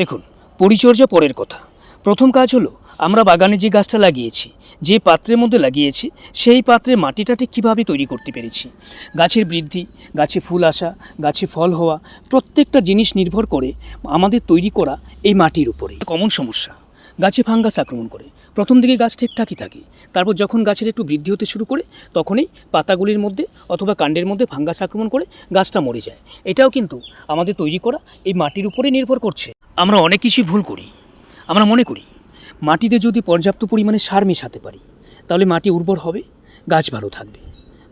দেখুন, পরিচর্যা পরের কথা। প্রথম কাজ হলো, আমরা বাগানে যে গাছটা লাগিয়েছি, যে পাত্রের মধ্যে লাগিয়েছি, সেই পাত্রে মাটিটা ঠিক কীভাবে তৈরি করতে পেরেছি। গাছের বৃদ্ধি, গাছে ফুল আসা, গাছে ফল হওয়া, প্রত্যেকটা জিনিস নির্ভর করে আমাদের তৈরি করা এই মাটির উপরে। কমন সমস্যা। গাছে ফাঙ্গাস আক্রমণ করে। প্রথম দিকে গাছ ঠিকঠাকই থাকে। তারপর যখন গাছের একটু বৃদ্ধি হতে শুরু করে, তখনই পাতাগুলির মধ্যে অথবা কাণ্ডের মধ্যে ফাঙ্গাস আক্রমণ করে গাছটা মরে যায়। এটাও কিন্তু আমাদের তৈরি করা এই মাটির উপরে নির্ভর করছে। আমরা অনেক কিছুই ভুল করি। আমরা মনে করি, মাটিতে যদি পর্যাপ্ত পরিমাণে সার মেশাতে পারি, তাহলে মাটি উর্বর হবে, গাছ ভালো থাকবে।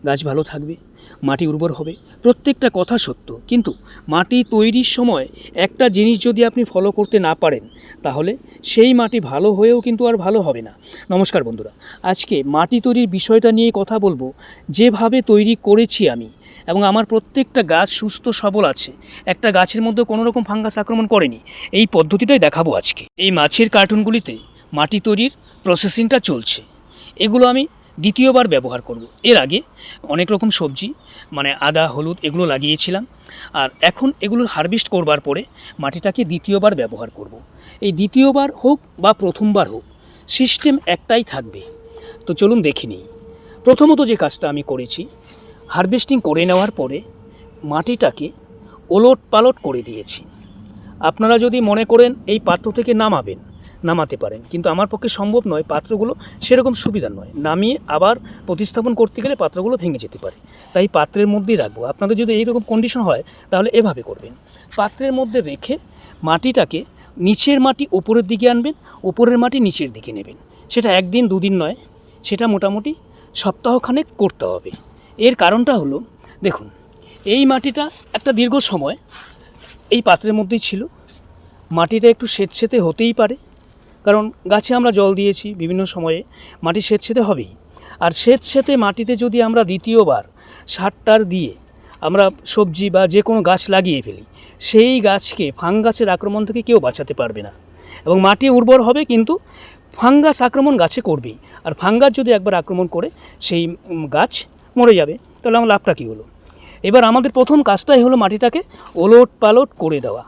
গাছ ভালো থাকবে মাটি উর্বর হবে। প্রত্যেকটা কথা সত্য। কিন্তু মাটি তৈরির সময় একটা জিনিস যদি আপনি ফলো করতে না পারেন, তাহলে সেই মাটি ভালো হয়েও কিন্তু আর ভালো হবে না। নমস্কার বন্ধুরা, আজকে মাটি তৈরির বিষয়টা নিয়ে কথা বলব। যেভাবে তৈরি করেছি আমি এবং আমার প্রত্যেকটা গাছ সুস্থ সবল আছে, একটা গাছের মধ্যে কোনো রকম ফাঙ্গাস আক্রমণ করেনি, এই পদ্ধতিটাই দেখাবো আজকে। এই মাছের কার্টুনগুলিতে মাটি তৈরির প্রসেসিংটা চলছে। এগুলো আমি দ্বিতীয়বার ব্যবহার করব। এর আগে অনেক রকম সবজি মানে আদা, হলুদ এগুলো লাগিয়েছিলাম। আর এখন এগুলো হারভেস্ট করবার পরে মাটিটাকে দ্বিতীয়বার ব্যবহার করব। এই দ্বিতীয়বার হোক বা প্রথমবার হোক সিস্টেম একটাই থাকবে। তো চলুন দেখে নিই। প্রথমত যে কাজটা আমি করেছি হারভেস্টিং করে নেওয়ার পরে মাটিটাকে ওলট পালট করে দিয়েছি। আপনারা যদি মনে করেন এই পাত্র থেকে নামাবেন নামাতে পারেন। কিন্তু আমার পক্ষে সম্ভব নয় পাত্রগুলো সেরকম সুবিধা নয়। নামিয়ে আবার প্রতিস্থাপন করতে গেলে পাত্রগুলো ভেঙে যেতে পারে। তাই পাত্রের মধ্যেই রাখব। আপনাদের যদি এইরকম কন্ডিশন হয়, তাহলে এভাবে করবেন। পাত্রের মধ্যে রেখে মাটিটাকে নিচের মাটি ওপরের দিকে আনবেন, ওপরের মাটি নিচের দিকে নেবেন। সেটা একদিন দুদিন নয়, সেটা মোটামুটি সপ্তাহখানেক করতে হবে। এর কারণটা হলো, দেখুন, এই মাটিটা একটা দীর্ঘ সময় এই পাত্রের মধ্যেই ছিল। মাটিটা একটু স্বেচ্ছেতে হতেই পারে। কারণ গাছে আমরা জল দিয়েছি বিভিন্ন সময়ে, মাটি সেত সেতে হবেই। আর সেত সেতে মাটিতে যদি আমরা দ্বিতীয়বার সারটার দিয়ে আমরা সবজি বা যে কোনো গাছ লাগিয়ে ফেলি, সেই গাছকে ফাঙ্গাসের আক্রমণ থেকে কেউ বাঁচাতে পারবে না। এবং মাটি উর্বর হবে কিন্তু ফাঙ্গাস আক্রমণ গাছে করবেই। আর ফাঙ্গাস যদি একবার আক্রমণ করে, সেই গাছ মরে যাবে। তাহলে আমার লাভটা কী হলো? এবার আমাদের প্রথম কাজটাই হলো মাটিটাকে ওলট পালট করে দেওয়া।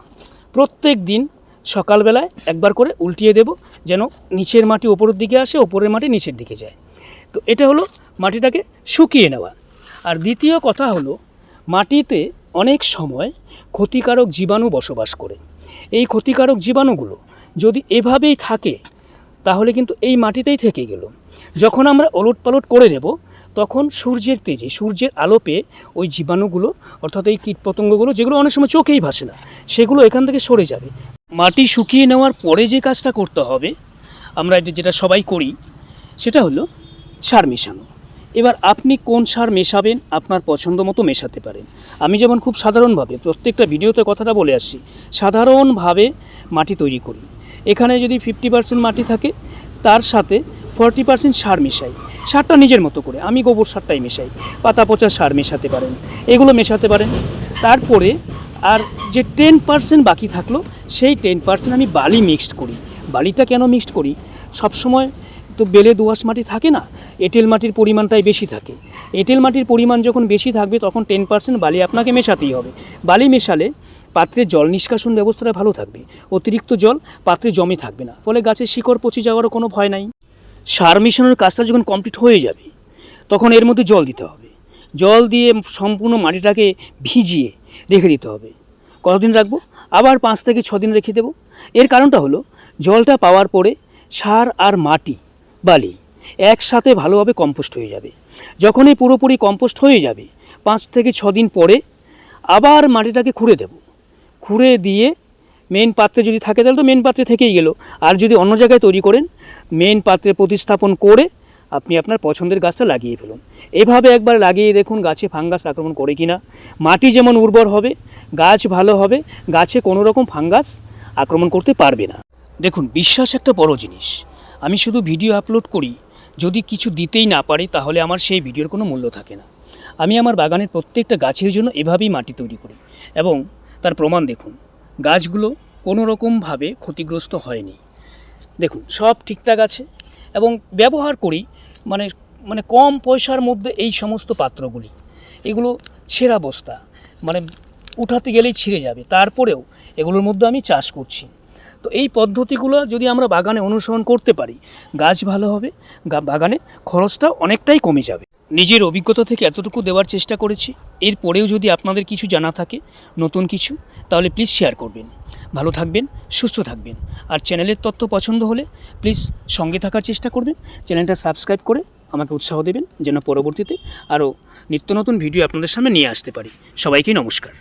প্রত্যেক দিন সকালবেলায় একবার করে উল্টিয়ে দেব যেন নিচের মাটি ওপরের দিকে আসে, ওপরের মাটি নিচের দিকে যায়। তো এটা হলো মাটিটাকে শুকিয়ে নেওয়া। আর দ্বিতীয় কথা হলো, মাটিতে অনেক সময় ক্ষতিকারক জীবাণু বসবাস করে। এই ক্ষতিকারক জীবাণুগুলো যদি এভাবেই থাকে, তাহলে কিন্তু এই মাটিতেই থেকে গেল। যখন আমরা ওলট পালট করে দেব তখন সূর্যের তেজে, সূর্যের আলো পেয়ে ওই জীবাণুগুলো, অর্থাৎ এই কীটপতঙ্গগুলো, যেগুলো অনেক সময় চোখেই ভাসে না, সেগুলো এখান থেকে সরে যাবে। মাটি শুকিয়ে নেওয়ার পরে যে কাজটা করতে হবে, আমরা এটা যেটা সবাই করি, সেটা হলো সার মেশানো। এবার আপনি কোন সার মেশাবেন আপনার পছন্দ মতো মেশাতে পারেন। আমি যেমন খুব সাধারণভাবে প্রত্যেকটা ভিডিওতে কথাটা বলে আসছি, সাধারণভাবে মাটি তৈরি করি। এখানে যদি ফিফটি পার্সেন্ট মাটি থাকে, তার সাথে ফর্টি পার্সেন্ট সার মেশাই। সারটা নিজের মতো করে, আমি গোবর সারটাই মেশাই, পাতা পচা সার মেশাতে পারেন, এগুলো মেশাতে পারেন। তারপরে আর যে টেন পার্সেন্ট বাকি থাকল, সেই টেন পার্সেন্ট আমি বালি মিক্সড করি। বালিটা কেন মিক্সড করি? সবসময় তো বেলে দোআঁশ মাটি থাকে না, এঁটেল মাটির পরিমাণটাই বেশি থাকে। এঁটেল মাটির পরিমাণ যখন বেশি থাকবে, তখন টেন পার্সেন্ট বালি আপনাকে মেশাতেই হবে। বালি মেশালে পাত্রে জল নিষ্কাশন ব্যবস্থাটা ভালো থাকবে। অতিরিক্ত জল পাত্রে জমে থাকবে না। ফলে গাছের শিকড় পচে যাওয়ারও কোনো ভয় নাই। সার মিশানোর কাজটা যখন কমপ্লিট হয়ে যাবে, তখন এর মধ্যে জল দিতে হবে। জল দিয়ে সম্পূর্ণ মাটিটাকে ভিজিয়ে রেখে দিতে হবে। কতদিন রাখব? আবার পাঁচ থেকে দিন রেখে দেবো। এর কারণটা হলো, জলটা পাওয়ার পরে সার আর মাটি, বালি একসাথে ভালোভাবে কম্পোস্ট হয়ে যাবে। যখনই পুরোপুরি কম্পোস্ট হয়ে যাবে, পাঁচ থেকে দিন পরে আবার মাটিটাকে খুঁড়ে দেব। খুঁড়ে দিয়ে মেন পাত্রে যদি থাকে, তাহলে তো মেন পাত্রে থেকেই গেল। আর যদি অন্য জায়গায় তৈরি করেন মেন পাত্রে প্রতিস্থাপন করে আপনি আপনার পছন্দের গাছটা লাগিয়ে ফেলুন। এভাবে একবার লাগিয়ে দেখুন গাছে ফাঙ্গাস আক্রমণ করে কি না মাটি যেমন উর্বর হবে, গাছ ভালো হবে, গাছে কোনো রকম ফাঙ্গাস আক্রমণ করতে পারবে না। দেখুন, বিশ্বাস একটা বড় জিনিস। আমি শুধু ভিডিও আপলোড করি, যদি কিছু দিতেই না পারি, তাহলে আমার সেই ভিডিওর কোনো মূল্য থাকে না। আমি আমার বাগানের প্রত্যেকটা গাছের জন্য এভাবেই মাটি তৈরি করি এবং তার প্রমাণ দেখুন, গাছগুলো কোনো রকমভাবে ক্ষতিগ্রস্ত হয়নি। দেখুন, সব ঠিকঠাক আছে এবং ব্যবহার করি মানে মানে কম পয়সার মধ্যে এই সমস্ত পাত্রগুলি, এগুলো ছেঁড়া বস্তা মানে উঠাতে গেলেই ছিঁড়ে যাবে। তারপরেও এগুলোর মধ্যে আমি চাষ করছি। তো এই পদ্ধতিগুলো যদি আমরা বাগানে অনুসরণ করতে পারি, গাছ ভালো হবে বাগানে খরচটা অনেকটাই কমে যাবে। নিজের অভিজ্ঞতা থেকে এতটুকু দেওয়ার চেষ্টা করেছি। এরপরেও যদি আপনাদের কিছু জানা থাকে, নতুন কিছু, তাহলে প্লিজ শেয়ার করবেন। ভালো থাকবেন, সুস্থ থাকবেন। আর চ্যানেলের তথ্য পছন্দ হলে প্লিজ সঙ্গে থাকার চেষ্টা করবেন। চ্যানেলটা সাবস্ক্রাইব করে আমাকে উৎসাহ দেবেন, যেন পরবর্তীতে আরও নিত্য নতুন ভিডিও আপনাদের সামনে নিয়ে আসতে পারি। সবাইকে নমস্কার।